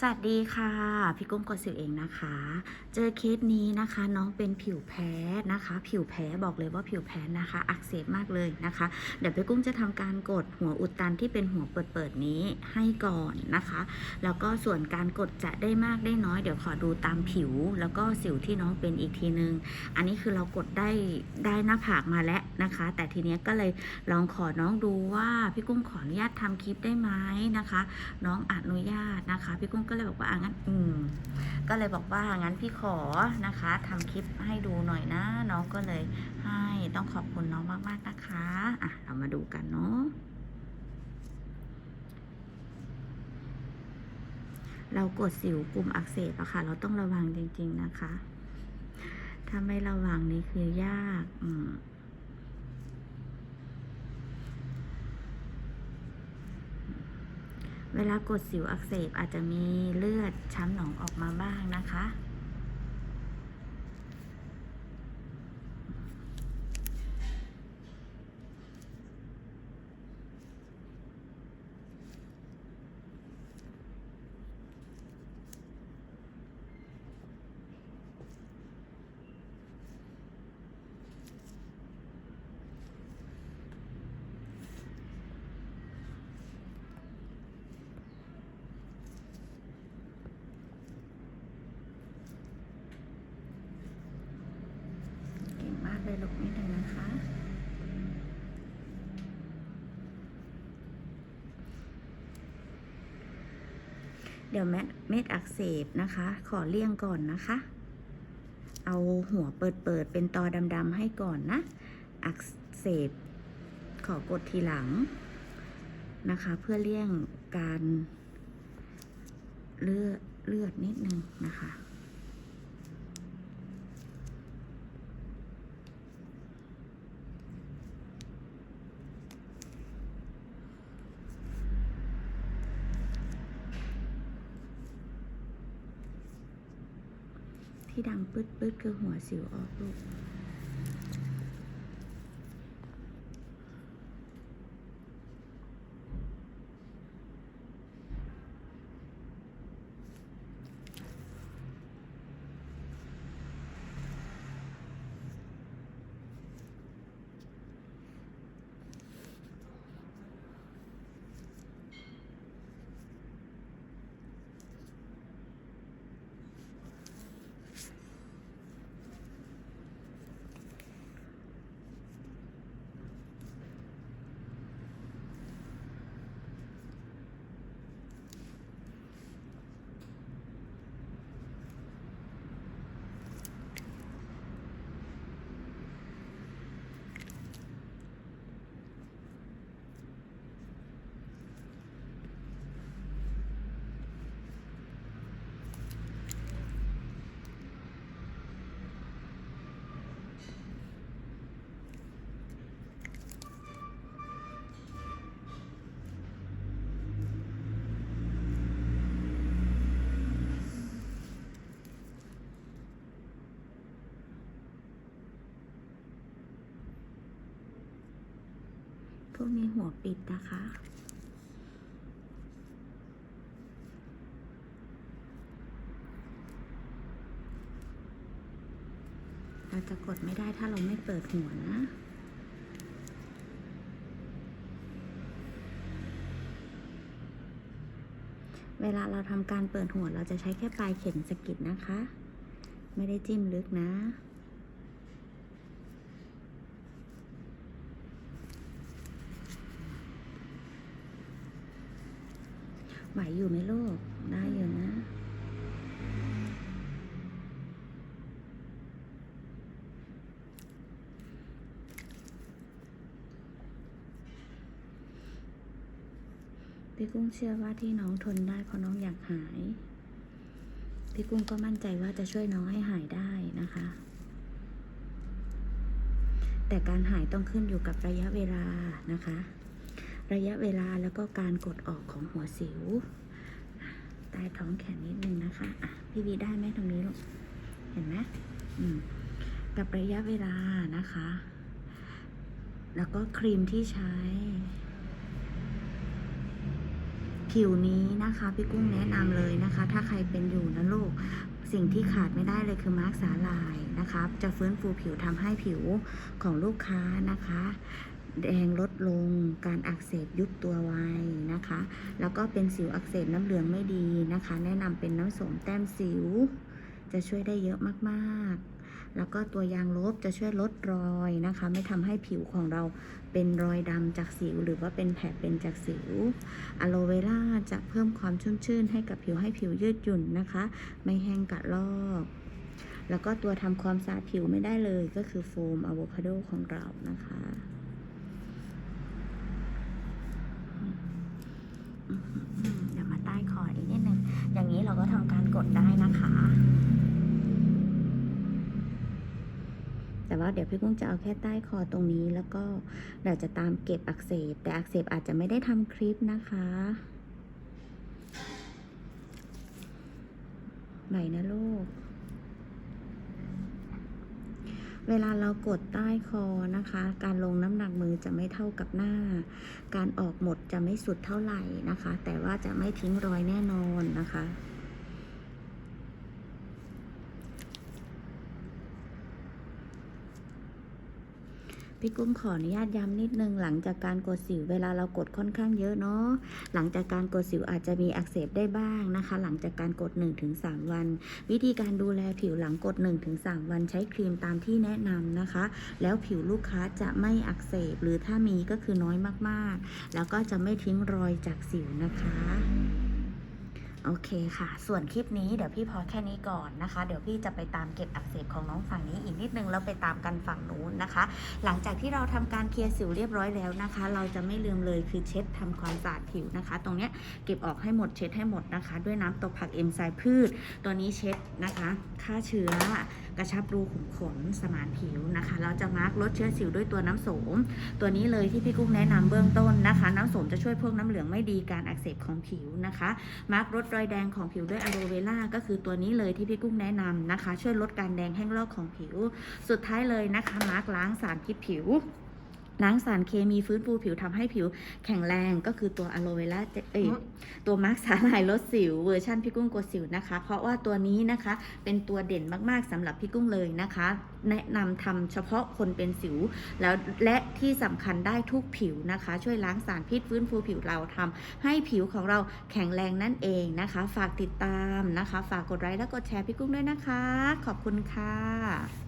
สวัสดีค่ะ พี่กุ้งกดสิวเองนะคะ เจอเคสนี้นะคะน้องเป็นผิวแพ้นะคะ ผิวแพ้บอกเลยว่าผิวแพ้นะคะ อักเสบมากเลยนะคะ เดี๋ยวพี่กุ้งจะทำการกดหัวอุดตันที่เป็นหัวเปิดๆนี้ให้ก่อนนะคะ แล้วก็ส่วนการกดจะได้มากได้น้อยเดี๋ยวขอดูตามผิว แล้วก็สิวที่น้องเป็นอีกทีนึง อันนี้คือเรากดได้ได้หน้าผากมาแล้วนะคะ แต่ทีเนี้ยก็เลยลองขอน้องดูว่าพี่กุ้งขออนุญาตทำคลิปได้ไหมนะคะ น้องอนุญาตนะคะพี่กุ้งก็เลยบอกว่าอะงั้นอืมก็เลยบอกว่างั้นพี่ขอนะคะทำคลิปให้ดูหน่อยนะ น้องก็เลยให้ต้องขอบคุณน้องมากๆนะคะอะเรามาดูกันเนาะเรากดสิวกลุ่มอักเสบอะค่ะ เราต้องระวังจริง ๆนะคะ ถ้าไม่ระวังนี่คือยาก อืม เวลากดสิวอักเสบอาจจะมีเลือดช้ำหนองออกมาบ้างนะคะ เก่งมากเลยลูกนิดนึงนะคะ เดี๋ยวเม็ดอักเสบนะคะ ขอเลี่ยงก่อนนะคะ เอาหัวเปิดเปิดเป็นตอดำๆให้ก่อนนะ อักเสบ ขอกดทีหลังนะคะ เพื่อเลี่ยงการเลือดเลือดนิดนึงนะคะ ที่ดังปืดปืดๆคือหัวสิวออกลูก วกนี้หัวปิดนะคะ เราจะกดไม่ได้ถ้าเราไม่เปิดหัวนะเวลาเราทำการเปิดหัวเราจะใช้แค่ปลายเข็มสกิดนะคะ ไม่ได้จิ้มลึกนะ ไหวอยู่ไหมลูก ได้อยู่นะ พี่กุ้งเชื่อว่าที่น้องทนได้เพราะน้องอยากหาย พี่กุ้งก็มั่นใจว่าจะช่วยน้องให้หายได้นะคะ แต่การหายต้องขึ้นอยู่กับระยะเวลานะคะ ระยะเวลาแล้วก็การกดออกของหัวสิวใต้ท้องแขนนิดนึงนะคะอะพี่วีได้ไหมตรงนี้ลูกเห็นไหมอืมกับระยะเวลานะคะ แล้วก็ครีมที่ใช้ ผิวนี้นะคะพี่กุ้งแนะนำเลยนะคะ ถ้าใครเป็นอยู่นะลูก สิ่งที่ขาดไม่ได้เลยคือมาร์กสาลายนะคะ จะฟื้นฟูผิวทำให้ผิวของลูกค้านะคะ แดงลดลง การอักเสบยุบตัวไวนะคะ แล้วก็เป็นสิวอักเสบน้ำเหลืองไม่ดีนะคะ แนะนำเป็นน้ำสมแต้มสิว จะช่วยได้เยอะมากๆ แล้วก็ตัวยางลบจะช่วยลดรอยนะคะ ไม่ทำให้ผิวของเราเป็นรอยดำจากสิว หรือว่าเป็นแผลเป็นจากสิวอะโลเวราจะเพิ่มความชุ่มชื่นให้กับผิวให้ผิวยืดหยุ่นนะคะ ไม่แห้งกะลอกแล้วก็ตัวทำความสะอาดผิวไม่ได้เลยก็คือโฟมอะโวคาโดของเรานะคะ อืม เดี๋ยวมาใต้คออีกนิดนึง อย่างนี้เราก็ทำการกดได้นะคะ แต่ว่าเดี๋ยวพี่กุ้งจะเอาแค่ใต้คอตรงนี้แล้วก็เดี๋ยวจะตามเก็บอักเสบ แต่อักเสบอาจจะไม่ได้ทำคลิปนะคะไหนนะลูก เวลาเรากดใต้คอนะคะ การลงน้ำหนักมือจะไม่เท่ากับหน้า การออกหมดจะไม่สุดเท่าไหร่นะคะ แต่ว่าจะไม่ทิ้งรอยแน่นอนนะคะ พี่กุ้งขออนุญาตย้ำนิดนึงหลังจากการกดสิวเวลาเรากดค่อนข้างเยอะเนาะหลังจากการกดสิวอาจจะมีอักเสบได้บ้างนะคะ หลังจากการกด 1-3 วัน วิธีการดูแลผิวหลังกด 1-3 วันใช้ครีมตามที่แนะนำนะคะ แล้วผิวลูกค้าจะไม่อักเสบหรือถ้ามีก็คือน้อยมากๆ แล้วก็จะไม่ทิ้งรอยจากสิวนะคะ โอเคค่ะ ส่วนคลิปนี้เดี๋ยวพี่พอแค่นี้ก่อนนะคะ เดี๋ยวพี่จะไปตามเก็บอักเสบของน้องฝั่งนี้อีกนิดนึงแล้วไปตามกันฝั่งนู้นนะคะ หลังจากที่เราทำการเคลียร์สิวเรียบร้อยแล้วนะคะ เราจะไม่ลืมเลยคือเช็ดทำความสะอาดผิวนะคะ ตรงเนี้ยเก็บออกให้หมดเช็ดให้หมดนะคะ ด้วยน้ำตกผักเอนไซม์พืช ตัวนี้เช็ดนะคะฆ่าเชื้อกระชับรูขุมขนสมานผิวนะคะ เราจะมาร์กลดเชื้อสิวด้วยตัวน้ำโสม ตัวนี้เลยที่พี่กุ้งแนะนำเบื้องต้นนะคะ น้ำโสมจะช่วยพวกน้ำเหลืองไม่ดีการอักเสบของผิวนะคะมาร์กลดรอยแดงของผิวด้วยอะโลเวล่าก็คือตัวนี้เลยที่พี่กุ้งแนะนำนะคะ ช่วยลดการแดงแห้งลอกของผิว สุดท้ายเลยนะคะมาร์กล้างสารพิษผิว ล้างสารเคมีฟื้นฟูผิวทำให้ผิวแข็งแรงก็คือตัวอะโลเวล่าเอยตัวมาร์กสาลายลดสิวเวอร์ชันพี่กุ้งกดสิวนะคะ เพราะว่าตัวนี้นะคะเป็นตัวเด่นมากๆสำหรับพี่กุ้งเลยนะคะ แนะนำทำเฉพาะคนเป็นสิว แล้วและที่สำคัญได้ทุกผิวนะคะ ช่วยล้างสารพิษฟื้นฟูผิวเราทำให้ผิวของเราแข็งแรงนั่นเองนะคะ ฝากติดตามนะคะ ฝากกดไลค์และกดแชร์พี่กุ้งด้วยนะคะ ขอบคุณค่ะ